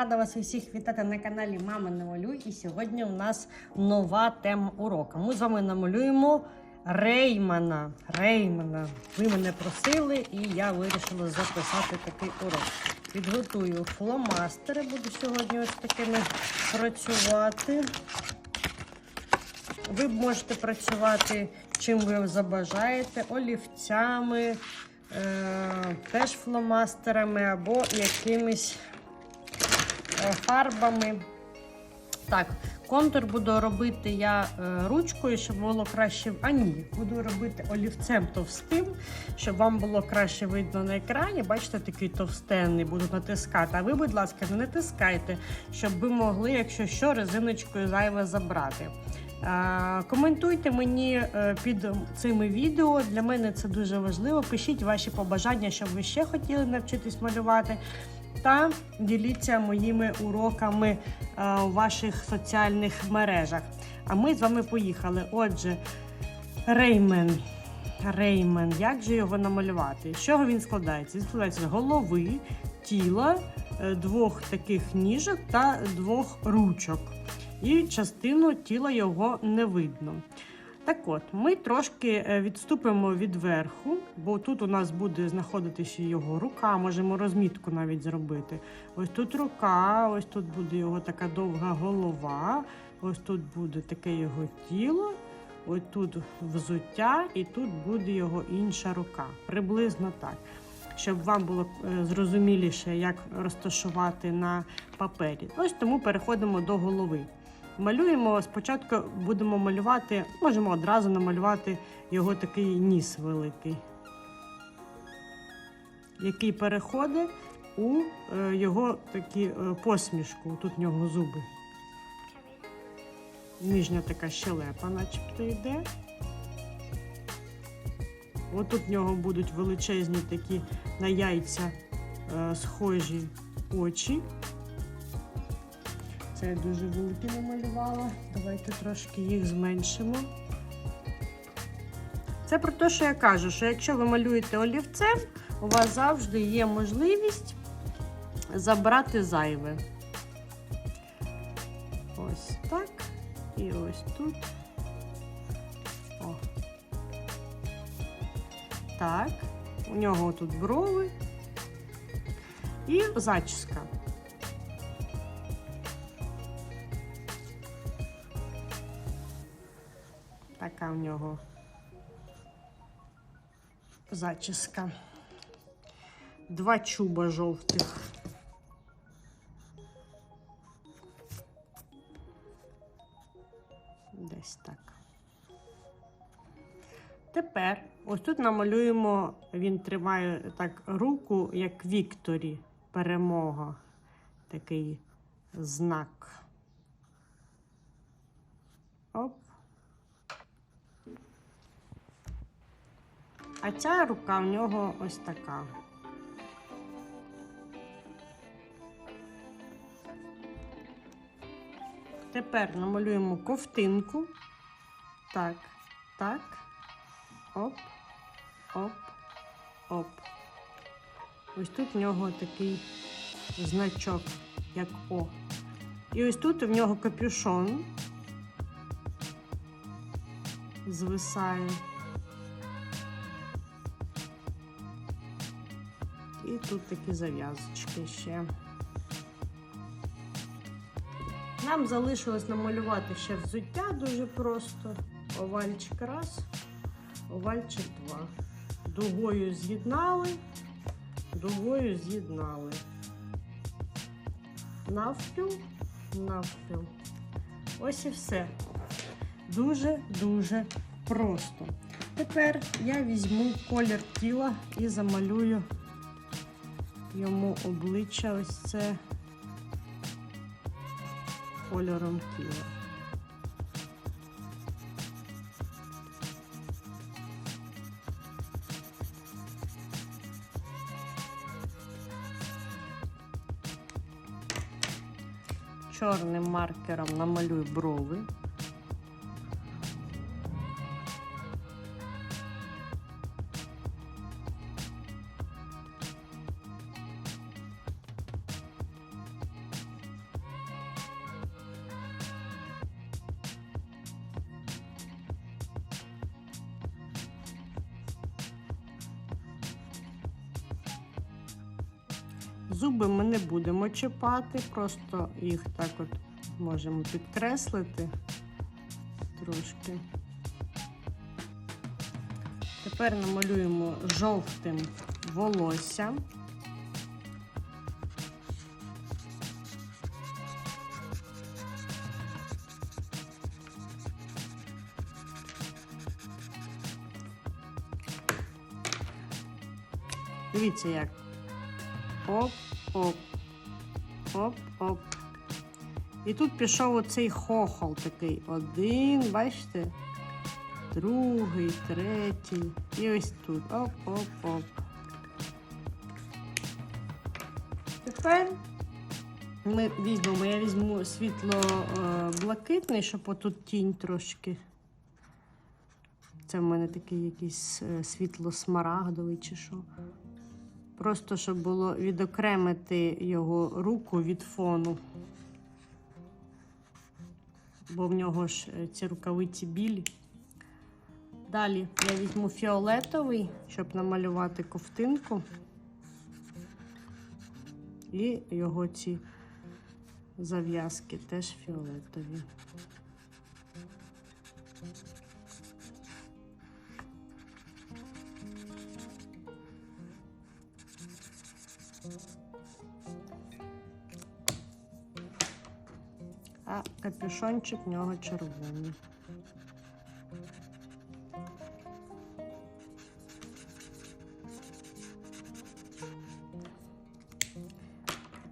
рада вас усіх вітати на каналі Мама Намалюй. І сьогодні у нас нова тема уроку. Ми з вами намалюємо Реймана. Реймана. Ви мене просили, і я вирішила записати такий урок. Підготую фломастери, буду сьогодні ось такими працювати. Ви можете працювати чим ви забажаєте, олівцями, е, теж фломастерами або якимись фарбами. Так, контур буду робити я е, ручкою, щоб було краще. А ні, буду робити олівцем товстим, щоб вам було краще видно на екрані. Бачите, такий товстенний, буду натискати. А ви, будь ласка, не натискайте, щоб ви могли, якщо що, резиночкою зайве забрати. Е, Коментуйте мені е, під цими відео. Для мене це дуже важливо. Пишіть ваші побажання, що ви ще хотіли навчитись малювати. Та діліться моїми уроками е, у ваших соціальних мережах. А ми з вами поїхали. Отже, Реймен. Реймен. Як же його намалювати? З чого він складається? Він складається з голови, тіла, е, двох таких ніжок та двох ручок. І частину тіла його не видно. Так от, ми трошки е, відступимо від верху, бо тут у нас буде знаходитися його рука, можемо розмітку навіть зробити. Ось тут рука, ось тут буде його така довга голова, ось тут буде таке його тіло, ось тут взуття, і тут буде його інша рука. Приблизно так. Щоб вам було е, зрозуміліше, як розташувати на папері. Ось тому переходимо до голови. Малюємо спочатку будемо малювати, можемо одразу намалювати його такий ніс великий, який переходить у е, його такі е, посмішку. Тут в нього зуби. Нижня така щелепа, начебто йде. Отут в нього будуть величезні такі на яйця е, схожі очі. Це я дуже великі намалювала. Давайте трошки їх зменшимо. Це про те, що я кажу, що якщо ви малюєте олівцем, у вас завжди є можливість забрати зайве. Ось так. І ось тут. О. Так. У нього тут брови і зачіска. Така в нього зачіска. Два чуба жовтих. Десь так. Тепер ось тут намалюємо, він тримає так руку, як Вікторі. Перемога. Такий знак. Оп. А ця рука в нього ось така. Тепер намалюємо ковтинку. Так, так. Оп, оп, оп. Ось тут в нього такий значок, як О. І ось тут в нього капюшон звисає. І тут такі зав'язочки ще. Нам залишилось намалювати ще взуття дуже просто. Овальчик раз, овальчик два. Дугою з'єднали, дугою з'єднали. Навпіл, навпіл. Ось і все. Дуже-дуже просто. Тепер я візьму колір тіла і замалюю йому обличчя ось це кольором тіла. Чорним маркером намалюю брови. Зуби ми не будемо чіпати, просто їх так от можемо підкреслити трошки. Тепер намалюємо жовтим волосся. Дивіться як. Оп, оп, оп, оп. І тут пішов оцей хохол такий. Один, бачите? Другий, третій. І ось тут. Оп-оп-оп. Тепер ми візьмемо, я візьму світло е, блакитний, щоб отут тінь трошки. Це в мене такий якийсь е, світло смарагдовий чи що. Просто щоб було відокремити його руку від фону. Бо в нього ж е, ці рукавиці білі. Далі я візьму фіолетовий, щоб намалювати ковтинку. І його ці зав'язки теж фіолетові. А капюшончик в нього червоний.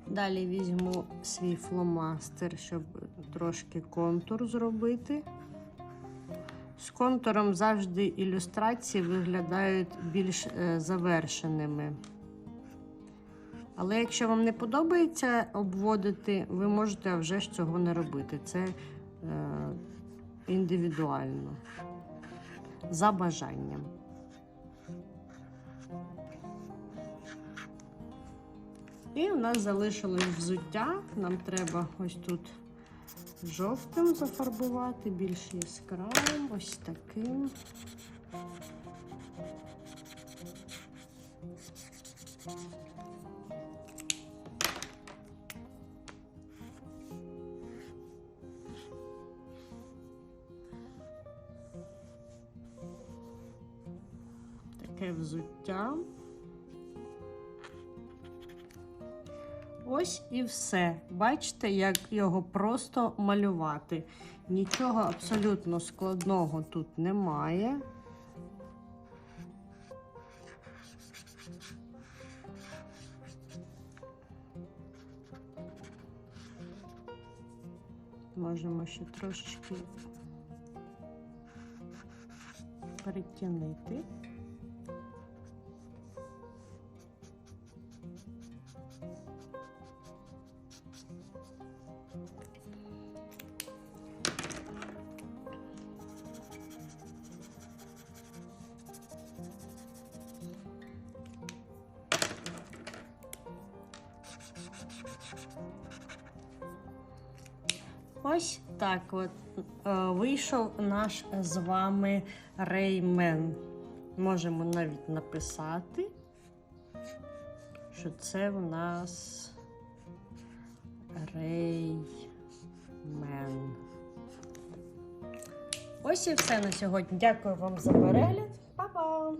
Далі візьму свій фломастер, щоб трошки контур зробити. З контуром завжди ілюстрації виглядають більш е, завершеними. Але якщо вам не подобається обводити, ви можете вже ж цього не робити. Це е, індивідуально. За бажанням. І у нас залишилось взуття. Нам треба ось тут жовтим зафарбувати, більш яскравим, ось таким. Таке взуття. Ось і все. Бачите, як його просто малювати. Нічого абсолютно складного тут немає. Можемо ще трошечки перетягнути. Ось так от е, вийшов наш з вами реймен. Можемо навіть написати, що це в нас реймен. Ось і все на сьогодні. Дякую вам за перегляд. Па-па!